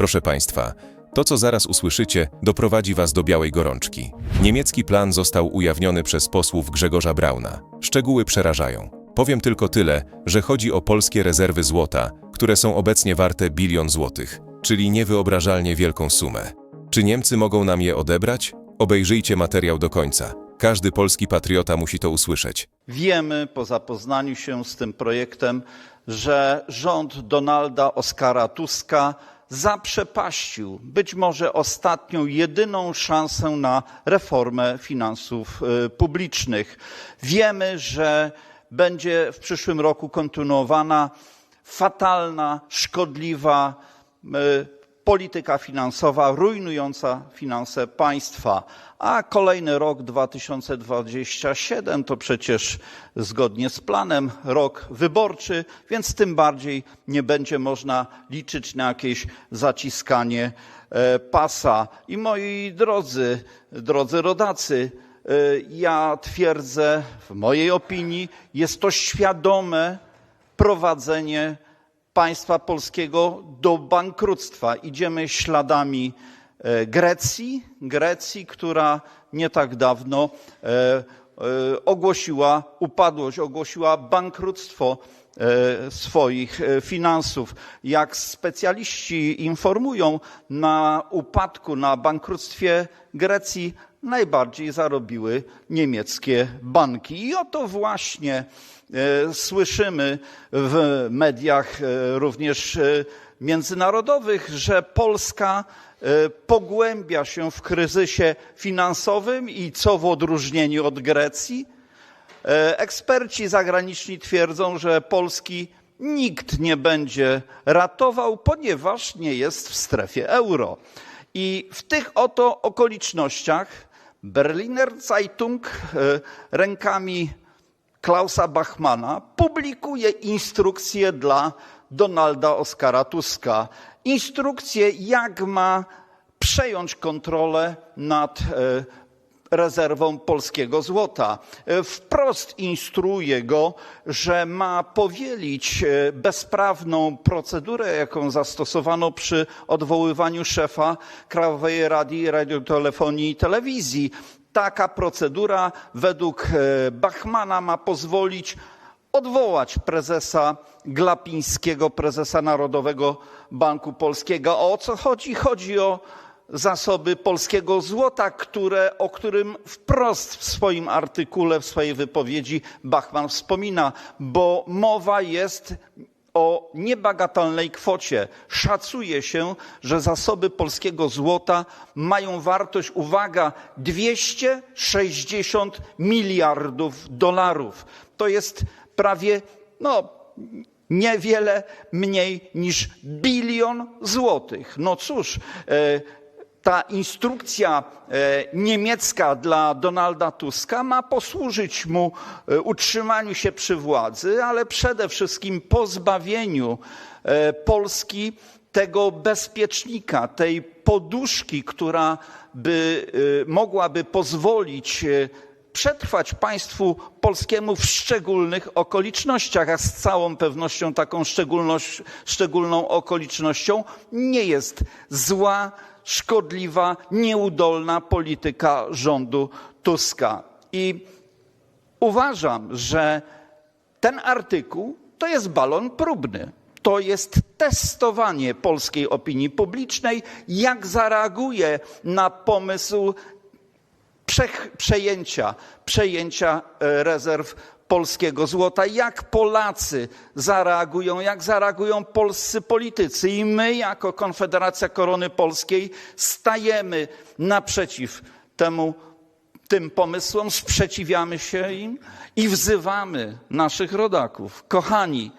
Proszę Państwa, to co zaraz usłyszycie, doprowadzi Was do białej gorączki. Niemiecki plan został ujawniony przez posłów Grzegorza Brauna. Szczegóły przerażają. Powiem tylko tyle, że chodzi o polskie rezerwy złota, które są obecnie warte bilion złotych, czyli niewyobrażalnie wielką sumę. Czy Niemcy mogą nam je odebrać? Obejrzyjcie materiał do końca. Każdy polski patriota musi to usłyszeć. Wiemy po zapoznaniu się z tym projektem, że rząd Donalda Oskara Tuska zaprzepaścił być może ostatnią, jedyną szansę na reformę finansów y, publicznych. Wiemy, że będzie w przyszłym roku kontynuowana fatalna, szkodliwa y, polityka finansowa rujnująca finanse państwa. A kolejny rok 2027 to przecież zgodnie z planem rok wyborczy, więc tym bardziej nie będzie można liczyć na jakieś zaciskanie e, pasa. I moi drodzy, drodzy rodacy, e, ja twierdzę, w mojej opinii, jest to świadome prowadzenie państwa polskiego do bankructwa. Idziemy śladami e, Grecji, Grecji, która nie tak dawno e, e, ogłosiła upadłość, ogłosiła bankructwo swoich finansów. Jak specjaliści informują, na upadku, na bankructwie Grecji najbardziej zarobiły niemieckie banki. I oto właśnie e, słyszymy w mediach e, również e, międzynarodowych, że Polska pogłębia się w kryzysie finansowym i co w odróżnieniu od Grecji? Eksperci zagraniczni twierdzą, że Polski nikt nie będzie ratował, ponieważ nie jest w strefie euro. I w tych oto okolicznościach Berliner Zeitung e, rękami Klausa Bachmana publikuje instrukcje dla Donalda Oskara Tuska. Instrukcje, jak ma przejąć kontrolę nad e, rezerwą polskiego złota. E, Wprost instruuje go, że ma powielić e, bezprawną procedurę, jaką zastosowano przy odwoływaniu szefa Krajowej Rady Radiotelefonii i Telewizji. Taka procedura według e, Bachmana ma pozwolić odwołać prezesa Glapińskiego, prezesa Narodowego Banku Polskiego. O co chodzi? Chodzi o zasoby polskiego złota, które, o którym wprost w swoim artykule, w swojej wypowiedzi Bachman wspomina, bo mowa jest o niebagatelnej kwocie. Szacuje się, że zasoby polskiego złota mają wartość, uwaga, 260 miliardów dolarów. To jest prawie, no, niewiele mniej niż bilion złotych. No cóż, e, ta instrukcja e, niemiecka dla Donalda Tuska ma posłużyć mu e, utrzymaniu się przy władzy, ale przede wszystkim pozbawieniu e, Polski tego bezpiecznika, tej poduszki, która by mogłaby pozwolić przetrwać państwu polskiemu w szczególnych okolicznościach, a z całą pewnością taką szczególną okolicznością nie jest zła, szkodliwa, nieudolna polityka rządu Tuska. I uważam, że ten artykuł to jest balon próbny. To jest testowanie polskiej opinii publicznej, jak zareaguje na pomysł prze- przejęcia, przejęcia e, rezerw polskiego złota, jak Polacy zareagują, jak zareagują polscy politycy. I my, jako Konfederacja Korony Polskiej, stajemy naprzeciw temu, tym pomysłom, sprzeciwiamy się im i wzywamy naszych rodaków. Kochani,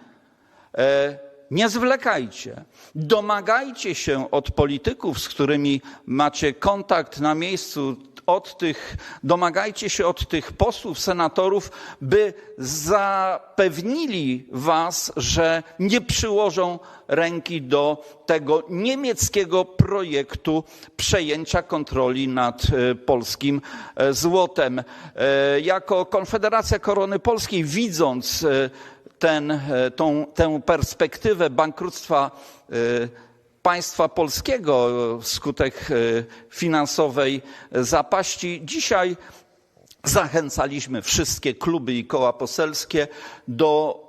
E, nie zwlekajcie. Domagajcie się od polityków, z którymi macie kontakt na miejscu, od tych, domagajcie się od tych posłów, senatorów, by zapewnili was, że nie przyłożą ręki do tego niemieckiego projektu przejęcia kontroli nad e, polskim e, złotem. E, Jako Konfederacja Korony Polskiej, widząc ten, tą, tę perspektywę bankructwa państwa polskiego wskutek e, finansowej zapaści. Dzisiaj zachęcaliśmy wszystkie kluby i koła poselskie do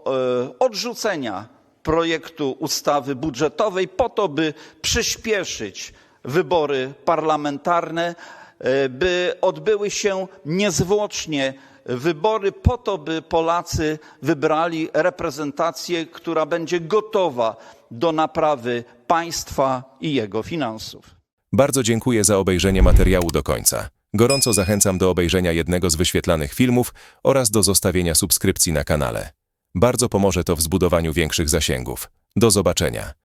e, odrzucenia projektu ustawy budżetowej po to, by przyspieszyć wybory parlamentarne, e, by odbyły się niezwłocznie wybory po to, by Polacy wybrali reprezentację, która będzie gotowa do naprawy państwa i jego finansów. Bardzo dziękuję za obejrzenie materiału do końca. Gorąco zachęcam do obejrzenia jednego z wyświetlanych filmów oraz do zostawienia subskrypcji na kanale. Bardzo pomoże to w zbudowaniu większych zasięgów. Do zobaczenia.